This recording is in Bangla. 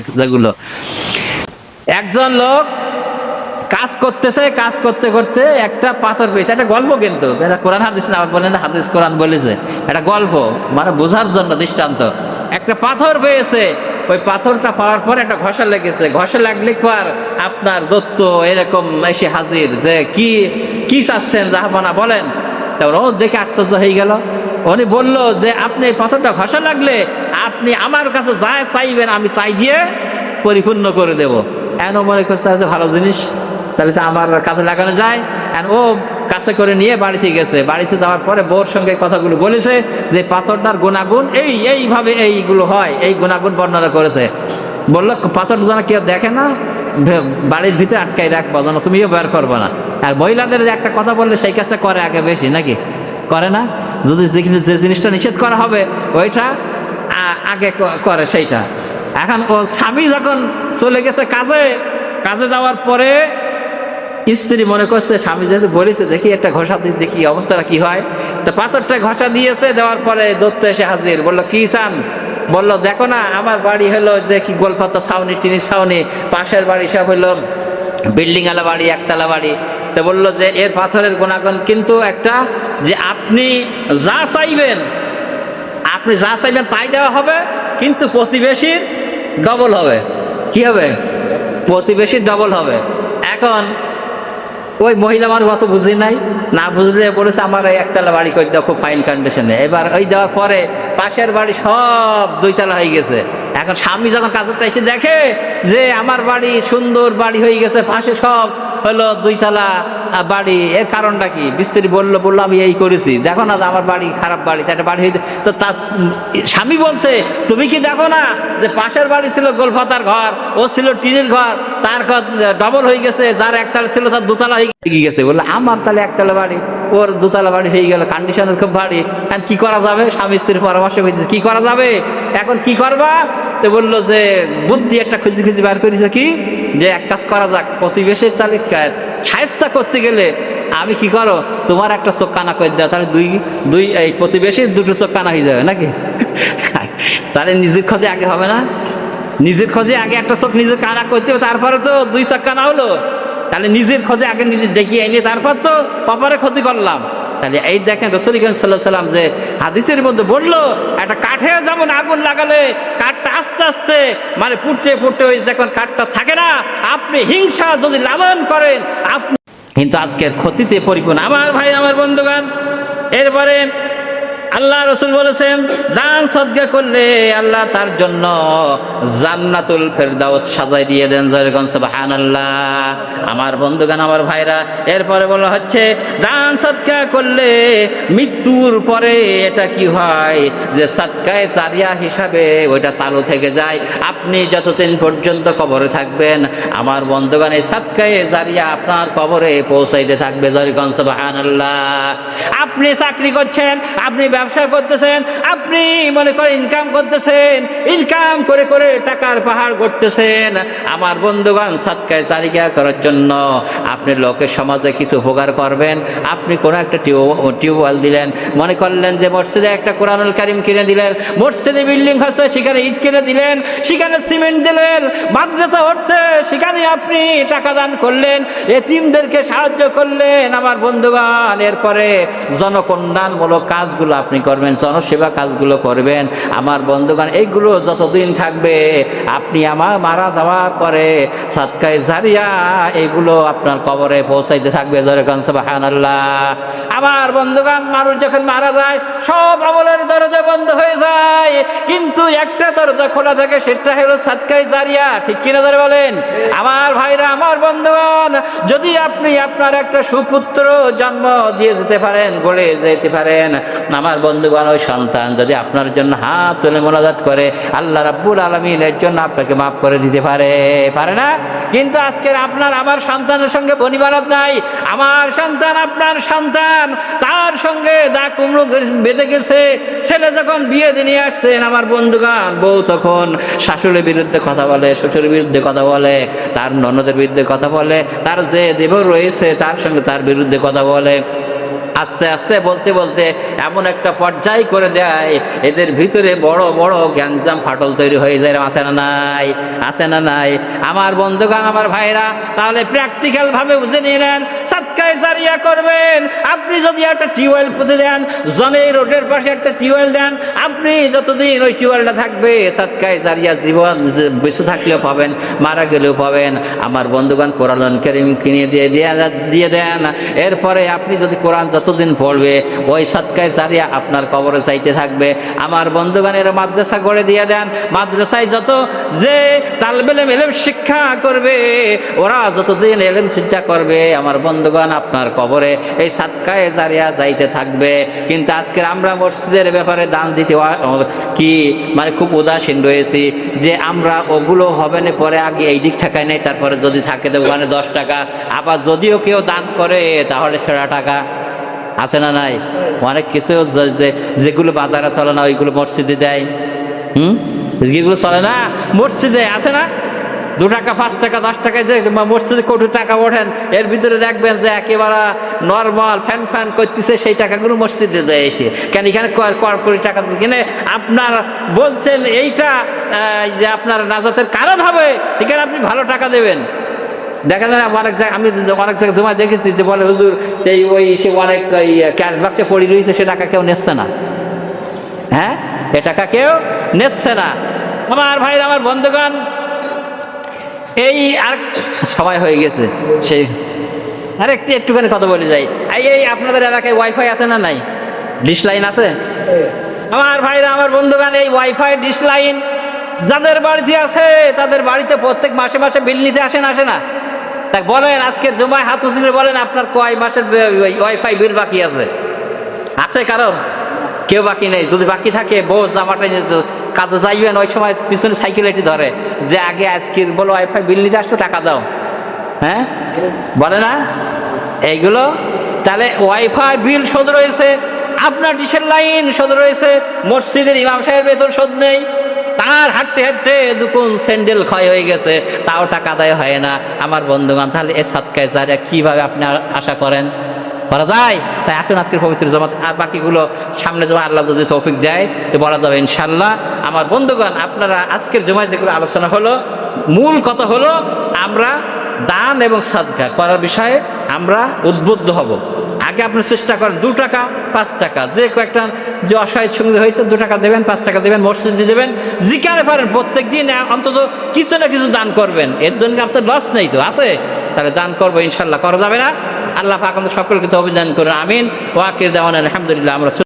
যেগুলো। একজন লোক কাজ করতেছে, কাজ করতে করতে একটা পাথর পেয়েছে। একটা গল্প কিন্তু। এটা কোরআন হাদিস না, বলেন হাদিস কোরআন বলেছে। একটা গল্প মানে বোঝার জন্য দৃষ্টান্ত। একটা পাথর পেয়েছে। ওই পাথরটা পাওয়ার পর একটা ঘষা লেগেছে। ঘষা লাগলে পর আপনার দত্ত এরকম এসে হাজির যে কি কি চাচ্ছেন জাহাপানা, বলেন। ও দেখে আশ্চর্য হয়ে গেল। উনি বলল যে, আপনি পাথরটা ঘষা লাগলে আপনি আমার কাছে যা চাইবেন আমি তাই দিয়ে পরিপূর্ণ করে দেব। এন মনে করছে যে ভালো জিনিস। তাহলে আমার কাছে লাগানো যায়। আর ও কাছে করে নিয়ে বাড়িতে গেছে। বাড়িতে যাওয়ার পরে বউর সঙ্গে কথাগুলো বলেছে যে, পাথরটার গুণাগুণ এই, এইভাবে এইগুলো হয়। এই গুণাগুণ বর্ণনা করেছে। বলল পাথরটা যেন কেউ দেখে না বাড়ির ভিতরে আটকাই রাখব, যেন তুমিও বের করব না। আর মহিলাদের একটা কথা বললে, সেই কাজটা করে আগে বেশি নাকি? করে না। যদি যে জিনিসটা নিষেধ করা হবে, ওইটা আগে করে সেইটা। এখন ও স্বামী যখন চলে গেছে কাজে কাজে যাওয়ার পরে স্ত্রী মনে করছে, স্বামী যেহেতু বলেছে, দেখি একটা ঘষা দিয়ে দেখি অবস্থাটা কি হয়। তো পাথরটা ঘষা দিয়েছে, দেওয়ার পরে দত্ত এসে হাজির। বলল, কি চান? বলল, দেখো না, আমার বাড়ি হলো যে কি গোলপাতা ছাউনি, টিনির ছাউনি, পাশের বাড়ি সব হলো বিল্ডিং আলা বাড়ি, একতলা বাড়ি। তো বলল যে, এর পাথরের গুণাগুণ কিন্তু একটা যে আপনি যা চাইবেন আপনি যা চাইবেন তাই দেওয়া হবে, কিন্তু প্রতিবেশীর ডবল হবে। কি হবে? প্রতিবেশীর ডবল হবে। এখন ওই মহিলা মানুষ অত বুঝি নাই, না বুঝলে বলেছে আমার এই একতলা বাড়ি করে দাও, খুব ফাইন কন্ডিশনে এবার ওই দেওয়ার পরে পাশের বাড়ি সব দুইতলা হয়ে গেছে। এখন স্বামী যখন কাছে চাইছে দেখে যে আমার বাড়ি সুন্দর বাড়ি হয়ে গেছে পাশে সব হলো দুইতলা আহ, বাড়ি। এর কারণটা কি? বিস্তারি বলল বলল আমি এই করেছি। দেখো না আমার বাড়ি খারাপ বাড়ি একটা বাড়ি হয়েছে তো তার স্বামী বলছে তুমি কি দেখো না যে পাশের বাড়ি ছিল গোলফাতার ঘর ও ছিল টিনের ঘর তার ঘর ডবল হয়ে গেছে যার একতলা ছিল তার দোতলা হয়ে গেছে। বলল আমার তাহলে একতলা বাড়ি ওর দোতলা বাড়ি হয়ে গেল কন্ডিশনের খুব বাড়ি এখন কি করা যাবে? স্বামী স্ত্রীর পরামর্শ হয়েছে কি করা যাবে? এখন কি করবা? তো বলল যে, বুদ্ধি একটা খুঁজি খুঁজি বার করেছে কি? যে এক কাজ করা যাক, প্রতিবেশের চালে সাহেস্তা করতে গেলে আমি কি করো? তোমার একটা চোখ কানা করে দাও, তাহলে দুই দুই, এই প্রতিবেশীর দুটো চোখ কানা হয়ে যাবে নাকি? তাহলে নিজের খোঁজে আগে হবে না? নিজের খোঁজে আগে একটা চোখ নিজের কানা করতে হবে, তারপরে তো দুই চোখ কানা হলো। তাহলে নিজের খোঁজে আগে নিজে দেখিয়ে এনে তারপর তো অপরে ক্ষতি করলাম। তাহলে এই দেখেন রসুল সাল্লাহ সাল্লাম যে হাদিসের মধ্যে বলল, একটা কাঠে যেমন আগুন লাগালে কাঠটা আস্তে আস্তে মানে পুড়তে পুড়তে ওই যখন কাঠটা থাকে না, আপনি হিংসা যদি লালন করেন, আপনি কিন্তু আজকের ক্ষতিতে পরিপূর্ণ আমার ভাই, আমার বন্ধুগান এরপরে আল্লাহ রসুল বলেছেন, দান সদ্গা করলে আল্লাহ তার জন্য জান্নাতুল ফেরদাউস সাজাই দিয়ে দেন। জয়গঞ্জ সুবহান আল্লাহ আমার বন্ধুগান আমার ভাইরা, এরপরে বলা হচ্ছে, দান সৎকা করলে মৃত্যুর পরে এটা কি হয়? যে সৎকায় চারিয়া হিসাবে ওইটা চালু থেকে যায়। আপনি যতদিন পর্যন্ত কবরে থাকবেন, আমার বন্ধুগান এই সৎকায় জারিয়া আপনার কবরে পৌঁছাইতে থাকবে। জয়গঞ্জ সুবহান আল্লাহ আপনি চাকরি করছেন, আপনি ব্যবসা করতেছেন, আপনি মনে করেন ইনকাম করতেছেন ইনকাম করে করে টাকার পাহাড় করতেছেন আমার বন্ধুগণ সৎকায় চারিকা করার জন্য আপনি লোকের সমাজে কিছু উপকার করবেন। আপনি কোনো একটা টিউব, টিউবওয়েল দিলেন, মনে করলেন যে মসজিদে একটা কোরআনুল কারিম কিনে দিলেন, মসজিদে বিল্ডিং হচ্ছে, সেখানে ইট কিনে দিলেন, সেখানে সিমেন্ট দিলেন, মাদ্রাসা হচ্ছে, সেখানে আপনি টাকা দান করলেন, এতিমদেরকে সাহায্য করলেন। আমার বন্ধুগণ, এরপরে জনকল্যাণমূলক কাজগুলো আপনি করবেন, জনসেবা কাজগুলো করবেন। আমার বন্ধুগণ, এইগুলো যতদিন থাকবে, আপনি আমার মারা যাওয়ার পরে সৎকায় জারিয়া এগুলো আপনার কবরে পৌঁছাইতে থাকবে আমার বন্ধুগণ, মানুষ যখন মারা যায়, সব আমলের দরজা বন্ধ হয়ে যায়। কিন্তু একটা দরজা খোলা থাকে, সেটা হলো সৎকায় জারিয়া। ঠিক কিনা ধরে বলেন? আমার ভাইরা, আমার বন্ধুগণ, যদি আপনি আপনার একটা সুপুত্র জন্ম দিয়ে যেতে পারেন, গড়ে যেতে পারেন, আমার বন্ধুগণ, ওই সন্তান যদি আপনার জন্য হাত তুলে মোনাজাত করে, আল্লাহ রাব্বুল আলমিন এর জন্য আপনাকে মাফ করে দিতে পারে। পারে না? কিন্তু আজকের আপনার, আমার সন্তানের সঙ্গে বনিবারত নাই। আমার সন্তান আপনার সন্তান। তার সঙ্গে দা কুমড়ো বেঁধে গেছে। ছেলে যখন বিয়ে দিয়ে আসছেন আমার বন্ধুগান বউ তখন শাশুড়ির বিরুদ্ধে কথা বলে, শ্বশুরের বিরুদ্ধে কথা বলে, তার ননদের বিরুদ্ধে কথা বলে, তার যে দেব রয়েছে তার সঙ্গে তার বিরুদ্ধে কথা বলে। আস্তে আস্তে বলতে বলতে এমন একটা পর্যায় করে দেয়, এদের ভিতরে বড় বড় গ্যাঞ্জাম ফাটল তৈরি হয়ে যায় আছে না নাই? আছে না নাই? আমার বন্ধুগণ, আমার ভাইরা তাহলে প্র্যাকটিক্যাল ভাবে বুঝে নিয়ে নেন, সাতকায় জারিয়া করবেন। আপনি যদি একটা টিউবওয়েল পুঁতে দেন জনে রোডের পাশে একটা টিউবওয়েল দেন, আপনি যতদিন ওই টিউবওয়েলটা থাকবে, সাতকায় জারিয়া জীবন বেঁচে থাকলেও পাবেন, মারা গেলেও পাবেন। আমার বন্ধুগণ, কোরআন কিনে দিয়ে দিয়ে দিয়ে দেন। এরপরে আপনি যদি কোরআন যতদিন পড়বে, ওই সৎকায় সারিয়া আপনার কবরে চাইতে থাকবে। আমার বন্ধুগণের মাদ্রাসা গড়ে দিয়ে দেন। মাদ্রাসায় যত যে তালবেলে এলেম শিক্ষা করবে, ওরা যতদিন এলেম চিন্তা করবে, আমার বন্ধুগণ আপনার কবরে এই সাতকায় জারিয়া যাইতে থাকবে। কিন্তু আজকের আমরা মসজিদের ব্যাপারে দান দিতে কি মানে খুব উদাসীন রয়েছি যে আমরা ওগুলো হবে না, পরে আগে এই দিক ঠাকায় নেই, তারপরে যদি থাকে তো ওখানে দশ টাকা। আবার যদিও কেউ দান করে, তাহলে সেরা টাকা। আছে না নাই? অনেক কিছু যে- যেগুলো বাজারে চলে না, ওইগুলো মসজিদে দেয়। হুম? যেগুলো চলে না, মসজিদে আছে না? দু টাকা, পাঁচ টাকা, দশ টাকায় যে মসজিদে কোটি টাকা ওঠেন, এর ভিতরে দেখবেন যে একেবারে নর্মাল ফ্যান ফ্যান করতেছে, সেই টাকাগুলো মসজিদে দেয় এসে। কেন এখানে কয় কোটি টাকা কিনে আপনার বলছেন এইটা যে আপনার নাজাতের কারণ হবে, সেখানে আপনি ভালো টাকা দেবেন। দেখা যায় অনেক জায়গায়, আমি অনেক জায়গায় জমা দেখেছি যে বলে, হুজুর, এই ওই সে অনেক ক্যাশ বাক্সে পড়ে রয়েছে, সে টাকা কেউ নেচ্ছে না। হ্যাঁ? এ টাকা কেউ নেচ্ছে না। আমার ভাই, আমার বন্ধুগণ, এই আর সময় হয়ে গেছে, সেই। আর, একটু, একটুখানি কথা বলে যাই। এই আপনাদের এলাকায় ওয়াইফাই আছে না নাই? ডিশ লাইন আছে? আমার ভাইরা, আমার বন্ধুগণ, এই ওয়াইফাই ডিশ লাইন যাদের বাড়িতে আছে, তাদের বাড়িতে প্রত্যেক মাসে মাসে বিল নিতে আসে না আসে না। তা বলেন, আজকে জুমায় হাত উচিলে বলেন, আপনার কয় মাসের ওয়াইফাই বিল বাকি আছে? আছে কারণ? কেউ বাকি নেই। যদি বাকি থাকে বউ জামাটা কাজে যাইবেন, ওই সময় পিছনে সাইকেল এটি ধরে। যে আগে আজকে বলো ওয়াইফাই বিল নিতে আসতো, টাকা দাও। হ্যাঁ? বলে না? এইগুলো? তাহলে ওয়াইফাই বিল শোধ রয়েছে। আপনার ডিশের লাইন শোধ রয়েছে। মসজিদের ইমাম সাহেবের বেতন শোধ নেই। তার হাঁটতে হাঁটতে দুকুন স্যান্ডেল ক্ষয় হয়ে গেছে, তাও টাকা আদায় হয় না। আমার বন্ধুবান তাহলে এ সৎকায় যারা কীভাবে আপনি আশা করেন? বলা যায়? তাই আসুন আজকের পবিত্র জমাত। আর বাকিগুলো সামনে জমা আল্লাহ যদি তৌফিক দেয়, তো বলা যাবে ইনশাল্লাহ আমার বন্ধুগণ, আপনারা আজকের জমায় যেগুলো আলোচনা হলো, মূল কথা হলো আমরা দান এবং সাদকা করার বিষয়ে আমরা উদ্বুদ্ধ হব। আগে আপনি চেষ্টা করেন, দু টাকা পাঁচ টাকা। যে কয়েকটা যে অসহায় সঙ্গে হয়েছে, দু টাকা দেবেন, পাঁচ টাকা দেবেন, মসজিদে দেবেন, জিকারে পারেন প্রত্যেক দিন অন্তত কিছু না কিছু দান করবেন। এর জন্য আপনার লস নেই তো, আছে? তাহলে দান করব, ইনশাল্লাহ, করা যাবে না। আল্লাহ পাক আমাদের সকলকে তো অভিযান করুন, আমিন। ওয়াকির দেওয়ান, আলহামদুলিল্লাহ, আমরা